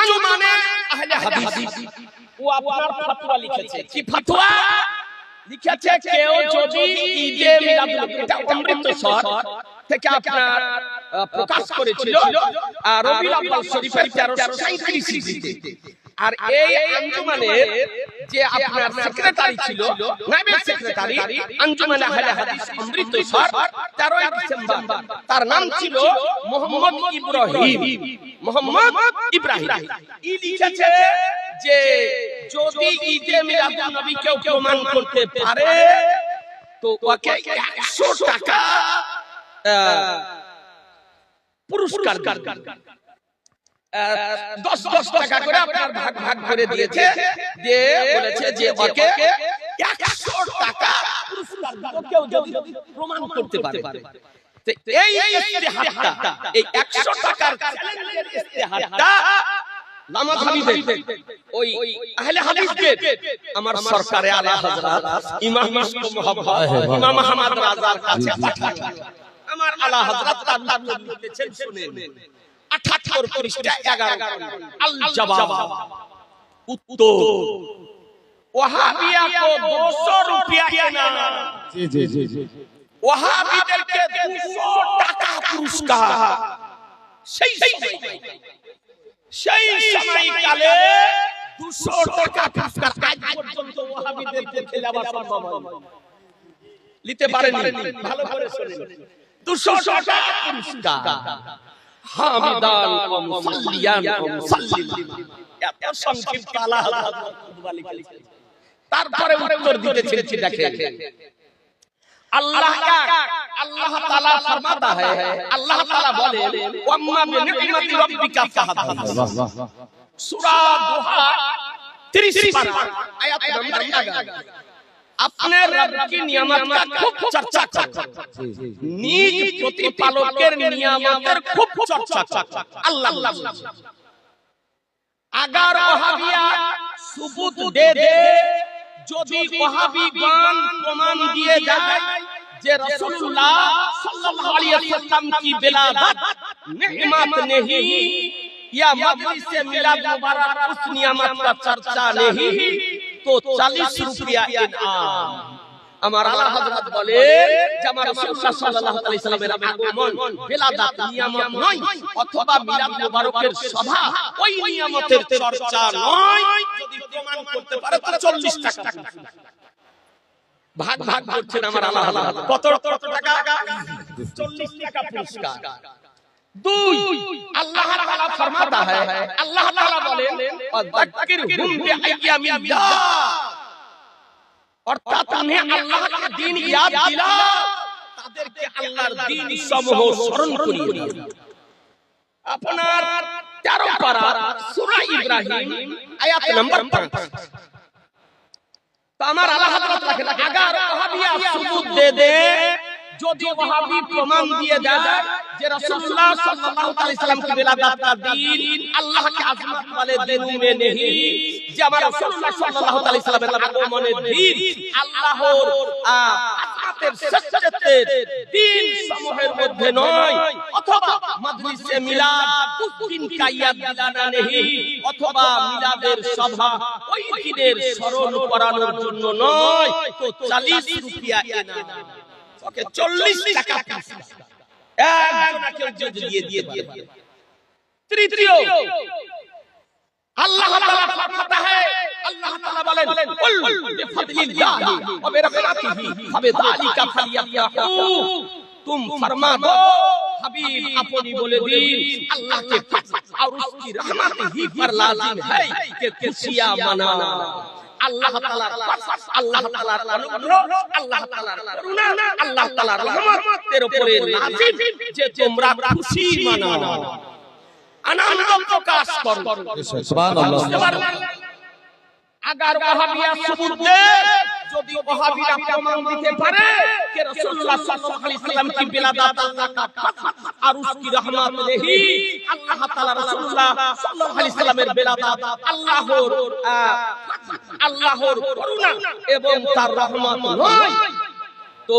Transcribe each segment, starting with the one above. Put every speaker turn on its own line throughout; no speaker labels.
আঞ্জুমানে আহলে হাদিস। ও আপনার ফতোয়া লিখেছে। কি ফতোয়া? লিখেছে কেউ যদি ঈদে মিলাদুল এটা অমৃতসর থেকে আপনার প্রকাশ করেছিল। রবিউল আউয়াল শরীফের 1337 হিজরিতে আর এই আঞ্জুমানের যে আপনার সেক্রেটারি ছিল সেক্রেটারি আঞ্জুমানে আহলে হাদিস অমৃতসর 13 ডিসেম্বর তার নাম ছিল মোহাম্মদ ইব্রাহিম। মোহাম্মদ ইব্রাহিম। ই লিখেছে যে যদি ঈদে মিলাদুন নবী কেউ প্রমাণ করতে পারে তো ওকে 100 টাকা পুরস্কার দশ দশ টাকা করে আপনার ভাগ ভাগ করে দিয়েছে। দিয়ে বলেছে যে ওকে একশো টাকা কেউ যদি প্রমাণ করতে পারে। এই এই একশো টাকার ইস্তেহারটা আমার সরকারে আলা হযরত আমার হযরত শুনেন। আঠাত্তর সেই সময়। টাকা পুরস্কার। নিতে পারেনি। ভালো টাকা পুরস্কার। তারপরে উত্তর দিতে সেটা দেখে আল্লাহ আল্লাহ তাআলা ফরমাতা है আল্লাহ তাআলা বলে
ওয়াম্মা বিনিমাতি রাব্বিকা
ফাহাদিস সূরা 30 পারা। আয়াত নাম্বার 11 अपने रब की नियामत का खूब चर्चा कर
जी जी
নিজ প্রতিপালকের নিয়ামতের খুব চর্চা কর আল্লাহ আল্লাহ আগার ওহাবিয়া সুবুত দে দে যদি ওহাবিগণ প্রমাণ দিয়ে যায় যে রাসূলুল্লাহ সাল্লাল্লাহু আলাইহি ওয়াসাল্লাম की बिलादत नेमत नहीं या मजलिस से मिलाद मुबारक उस नियामत का चर्चा नहीं তো চালিশ রুপিয়া আমার হযরত বলেন যে আমার সাল্লাল্লাহু আলাইহি সাল্লামের আগমন নিয়ামত নয়, অথবা মিলাদ সভা, ওই নিয়ামতের চর্চা নয়। যদি প্রমাণ করতে পারে 40 টাকা। ভাগ ভাগ করছেন আমার আলা কত কত টাকা? 40 টাকা পুরস্কার। দুই আল্লাহ তাআলা ফরমাতা হ্যায় আল্লাহ তাআলা বলেন ওয়াযাক্কিরহুম বিআইয়ামিল্লাহ অর্থাৎ তুমি আল্লাহকে দ্বীন ইয়াদ দিলা তাদেরকে আল্লাহর দ্বীন সমূহ স্মরণ করিয়ে আপনার 13 পারা সূরা ইব্রাহিম আয়াত নম্বর 5 তো আমার আল্লাহ তাআলা লেখেন अगर वह भी सबूत दे दे যদি ওহাবি প্রমাণ দিয়ে দেয় যে রাসূলুল্লাহ সাল্লাল্লাহু আলাইহি সাল্লাম की विलादत का दिन अल्लाह के अजमत वाले दिनों में नहीं যে আমার রাসূলুল্লাহ সাল্লাল্লাহু আলাইহি সাল্লামের আগমনের দিন আল্লাহর আহ, আজমাতের শ্রেষ্ঠত্বের দিন সমূহের মধ্যে নয় অথবা মজলিসে মিলাদ উস দিন কা ইয়াদ দিলানা নেহি অথবা মিলাদের সভা ওই দিনের স্মরণ করানোর জন্য নয় তো 40 রুপিয়া ইনাম ওকে চল্লিশ টাকা একজনাকে দিয়ে দিয়ে দিয়ে দিয়ে। তৃতীয়। আল্লাহ তাআলা ফরমাতা হ্যায় আল্লাহ তাআলার আল্লাহ তাআলার আল্লাহ তাআলার আল্লাহ তাআলার রহমতের উপরে নাজিল যে তোমরা খুশি আনন্দ প্রকাশ করো। সুবহানাল্লাহ। আগার ওয়াহাবিয়া যদি ওয়াহাবিরা প্রমাণ দিতে পারে যে রাসূলুল্লাহ সাল্লাল্লাহু আলাইহি সাল্লাম কি বিলাদাত আল্লাহ কা আর উসকি রহমত লেহি আল্লাহ তাআলা রাসূলুল্লাহ সাল্লাল্লাহু আলাইহি সাল্লামের বিলাদাত আল্লাহর আল্লাহর করুণা এবং তার রহমত নয়। تو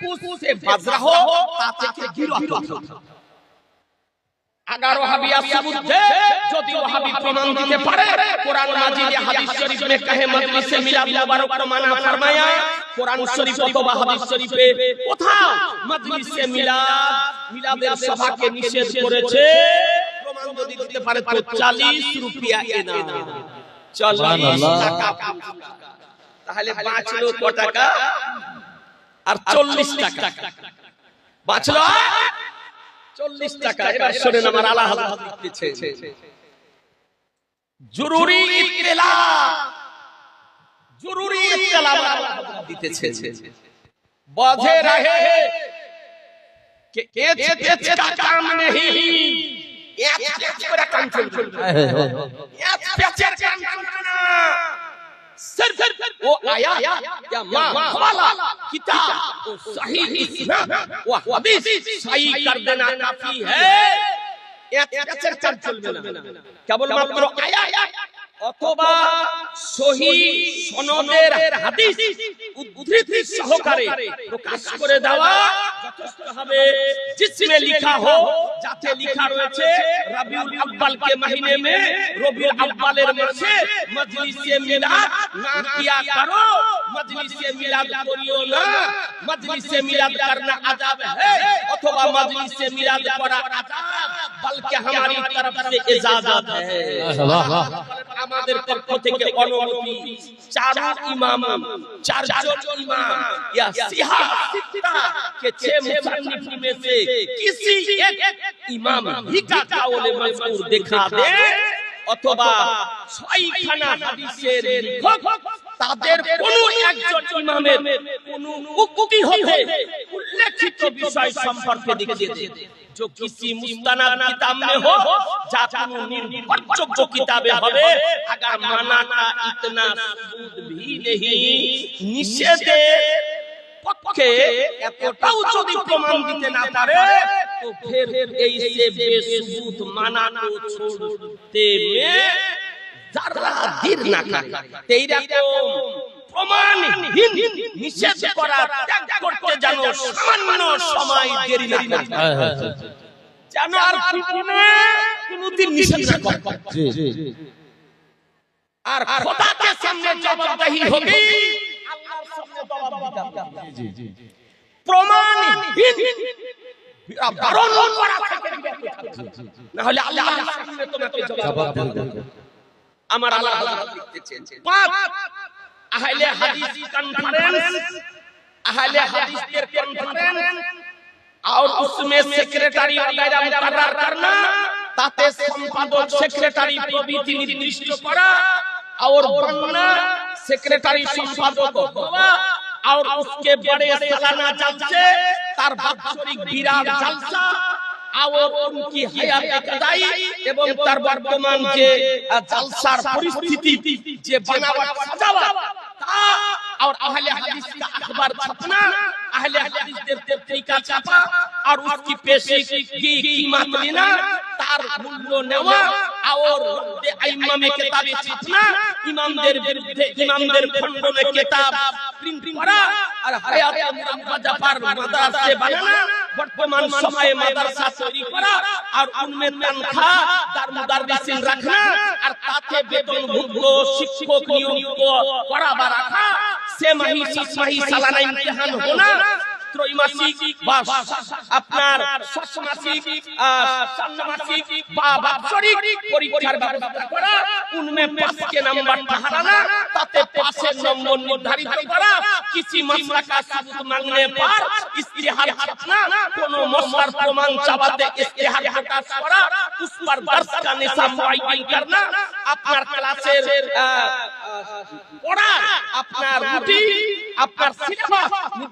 কুসে তাহলে 5 লক্ষ টাকা? আর চল্লিশ টাকা বাঁচল চল্লিশ টাকা এবার শোনেন আমার আল্লাহ দিচ্ছে জরুরি জরুরি দিতেছে বাজে রাহে কে सिर्फ़ सिर्फ़ वो आया या माँ? वाला किताब। वो सही वो हदीस सही कर देना काफ़ी है। क्या बोल मात्र आया। অথবা সহি সনদের হাদিস উদ্ধৃতি সহকারে প্রকাশ করে দেওয়া যথেষ্ট হবে। জিসমে লিখা হো যাতে লিখা রয়েছে, রবিউল আব্বাল কে মহিনে মে, রবিউল আব্বালের মাসে মজলিসে মিলাদ, না কিয়া করো মজলিসে মিলাদ করিও না মজলিসে মিলাদ करना আযাব है অথবা মজলিসে মিলাদ করা আযাব বলকে हमारी तरफ से इजाजत है আমাদের পক্ষ থেকে অনুমতি চার ইমাম চারজন ইমাম या सिहा सित्ता के छह मुसन्निफ में से किसी एक इमाम ही का काउल मजबूर दिखा दे অথবা ছয়খানা হাদিসের লেখক তাদের কোনো একজন ইমামের কোনো উক্তি উল্লেখিত বিষয় সম্পর্কে দেখিয়েছে जो किसी হবে ইতনা ভি নেহি নিষেধে পক্ষে এতটাও যদি প্রমাণ দিতে না পারে তো ফের এই সে বেসুবুত ছোড়তে মে যারা দিন না খায় এইরকম প্রমাণহীন নিষেধ করা ত্যাগ করতে জানো সামান্য সময় দেরি না যেন আর জীবনে কোনদিন নিষেধ না করে। আর খোদাকে সামনে জবাবদাহি হবে। আল্লাহর সামনে জবাবদাহি
জি জি
জি। হলে আল্লাহ জবাব
দেবে
দিতে
দিতে
হবে। আমার আল্লাহ লিখতেছেন পাঁচ আহলে হাদিস कॉन्फ्रेंस अहले हदीस के कॉन्फ्रेंस और उसमें सेक्रेटरी वगैरह मुकर्रर करना তাতে সম্পাদক সেক্রেটারি প্রভৃতি নির্দিষ্ট করা और बनना सेक्रेटरी संपादक हुआ और उसके बड़े सालाना जलसे তার বাৎসরিক বিরাট জলসা আওর উনকি হায়াত দায়ী এবং তার বর্তমান যে জালসার পরিস্থিতি যে বানাবার সাজাবার তা और का अखबार छपना अहले हदीस देव देवती का छापा और उसकी पेशी की कीमत लेना তার মূল্য নেওয়া আর আইমামে কিতাবে ছাপনা, ইমামদের বিরুদ্ধে, ইমামদের খণ্ডনে কিতাব প্রিন্ট করা। আর হায়াতে মুরাব্বাজা পার মাদ্রাসে বানানা। বর্তমান সময়ে মাদ্রাসা তৈরি করা। আর উনমে তনখা তার মুদাররিসিন রাখনা আর তাতে বেতনভুক্ত শিক্ষক নিয়োগ করা বা রাখা। সে মাহি সালানা ইমতিহান হোনা ত্রৈমাসিক বা আপনার ষষ্ঠমাসিক ষান্মাসিক বা বাৎসরিক পরীক্ষার ব্যবস্থা করা, উনমে পাস কে নাম্বার হারানা তাতে পাসের নম্বর নির্ধারিত করা কিছি মাসলা কা সুবুত মাঙ্গনে পার, ইস্তিহার ছাপনা কোন মশলার প্রমাণ চাওয়াতে ইস্তিহার প্রকাশ করা উস পর দর্শ কা নিসাব মুআইয়িন করনা আপনার ক্লাসের পড়া আপনার রুটি আপনার সিলেবাস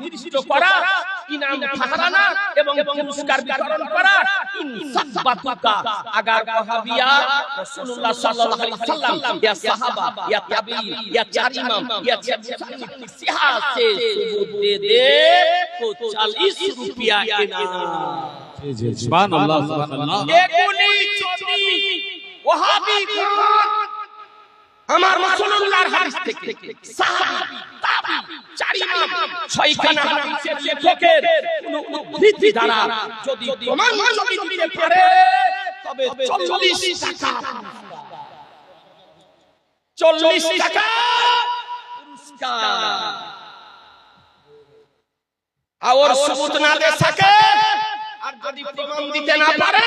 নির্দিষ্ট করা ইনাম ফাহরানা এবং পুরস্কার বিতরণ করা ইনসাবাতুকা আগার ওয়াহাবিয়া রাসূলুল্লাহ সাল্লাল্লাহু আলাইহি সাল্লাম ইয়া সাহাবা ইয়া তাবি ইয়া চার ইমাম ইয়া চার সিহা সে সুবুত দে দে তো 40
রুপিয়া ইনাম। সুবহানাল্লাহ সুবহানাল্লাহ।
এগুলি চটি ওয়াহাবি কুরআন আমার রাসূলুল্লাহর হাদিস থেকে। সাহাবী চার ইমাম ছয়খানা হাদিসের লেখকের কোনো উদ্ধৃতি দ্বারা যদি প্রমাণ নবী দিতে পারে তবে 40 টাকা চল্লিশ টাকা পুরস্কার। আর না দে সাকে আর যদি প্রমাণ দিতে না পারে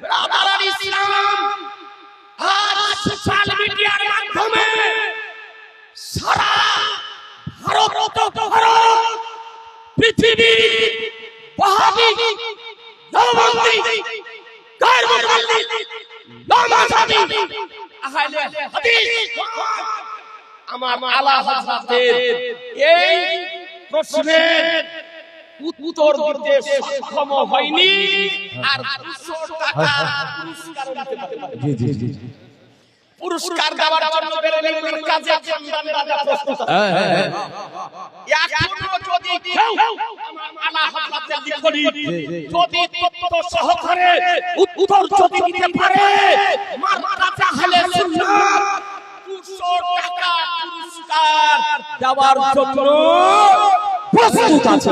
ব্রাদার ইসলাম, আজ সোশ্যাল মিডিয়ার মাধ্যমে সারা ভারত ভারত পৃথিবী ওয়াহাবি নওবন্দি গায়ের মুকাল্লি নমাজাবি আহলে আমার আলা এই প্রশ্নের উত্তর দিতে সক্ষম হয়নি আর 200 টাকা পুরস্কার দিতে পারে
জি জি জি জি।
পুরস্কার দেওয়ার জন্য বেরেলির কাজে খানদান রাজা প্রস্তুত আছে।
হ্যাঁ হ্যাঁ হ্যাঁ।
এখনও যদি কেউ আলা হযরতের লিখনি যদি তথ্য সহকারে উত্তর যদি দিতে পারে মারমারা চাহলে সুন্নাত 200 টাকা পুরস্কার দেওয়ার জন্য প্রস্তুত আছে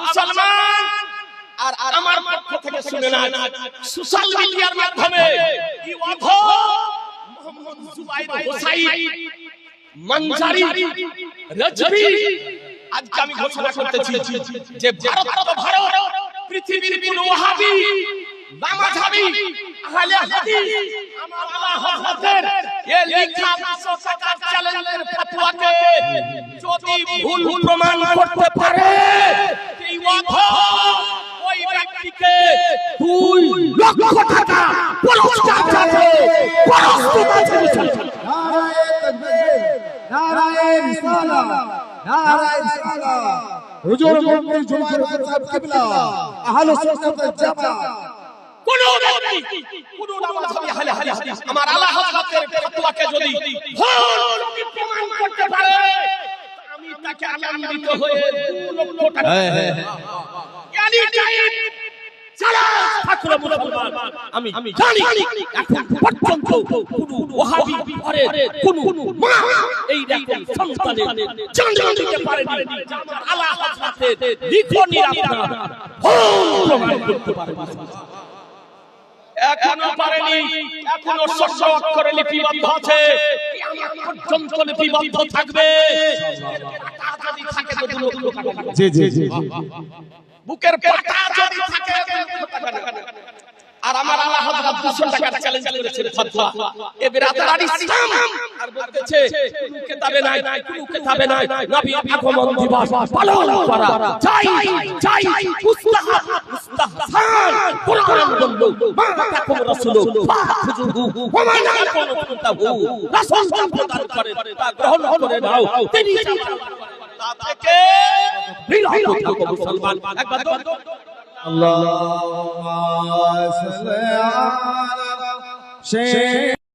মুসলমান আর আর আমার পক্ষ থেকে শুনে না সোশ্যাল মিডিয়ার মাধ্যমে কি অধ মোহাম্মদ জুবাইর হোসাইন মনজারি রজবি। আজকে আমি ঘোষণা করতেছি যে ভারত তো ভারত। পৃথিবীর কোন ওয়াহাবি নামাজাবি আহলে হাদিস আমার আলা হযরতের এই লেখা 200 টাকার চ্যালেঞ্জের ফতোয়াকে যদি ভুল প্রমাণ করতে পারে ওই ব্যক্তিকে দুই লক্ষ টাকা পুরস্কার যাবে প্রস্তুত আছে মুসলমান
নারায়ণ রিসালা নারায়ণ রিসালা হুজুর মুফতি জুবাইর সাহেব কিবলা, আহলে সুন্নাত জামাত।
কোন ব্যক্তি কোন নামাজি আহলে হাদিস আমার আল্লাহ হযরতের ফতোয়াকে যদি ভুল প্রমাণ করতে পারে আমি তাকে আনন্দিত হয়ে লক্ষ টাকা টাইম জানি এখন পর্যন্ত কোন ওয়াহাবি ঘরে কোন মা এই রকম সন্তানের জন্ম দিতে পারেনি আমার আল্লাহ হযরতের লিখনি আপনার ভুল প্রমাণ করতে পারেনি। এখনও পারেনি এখনও শস্য অক্ষরে লিপিবদ্ধ আছে। পর্যন্ত লিপিবদ্ধ থাকবে।
জি জি জি।
বুকের পাতা যদি থাকে আর আমার আল্লাহ হযরত 200 টাকা চ্যালেঞ্জ করেছে ফতোয়া এ বিরাদার ইসলাম। আর বলতেছে কোন কিতাবে নাই কোন কিতাবে নাই। নবী আগমন দিবস পালন করা। চাই চাই মুস্তাহাব মুস্তাহসান কোরআন বলল মা তাকুম রাসূল ফাখুযুহু ওয়া মা নাকুম ফান্তাহু রাসূল প্রদান করেন তা গ্রহণ করে নাও। তিনি তা থেকে মুসলমান। একবার
اللهم صل على سيدنا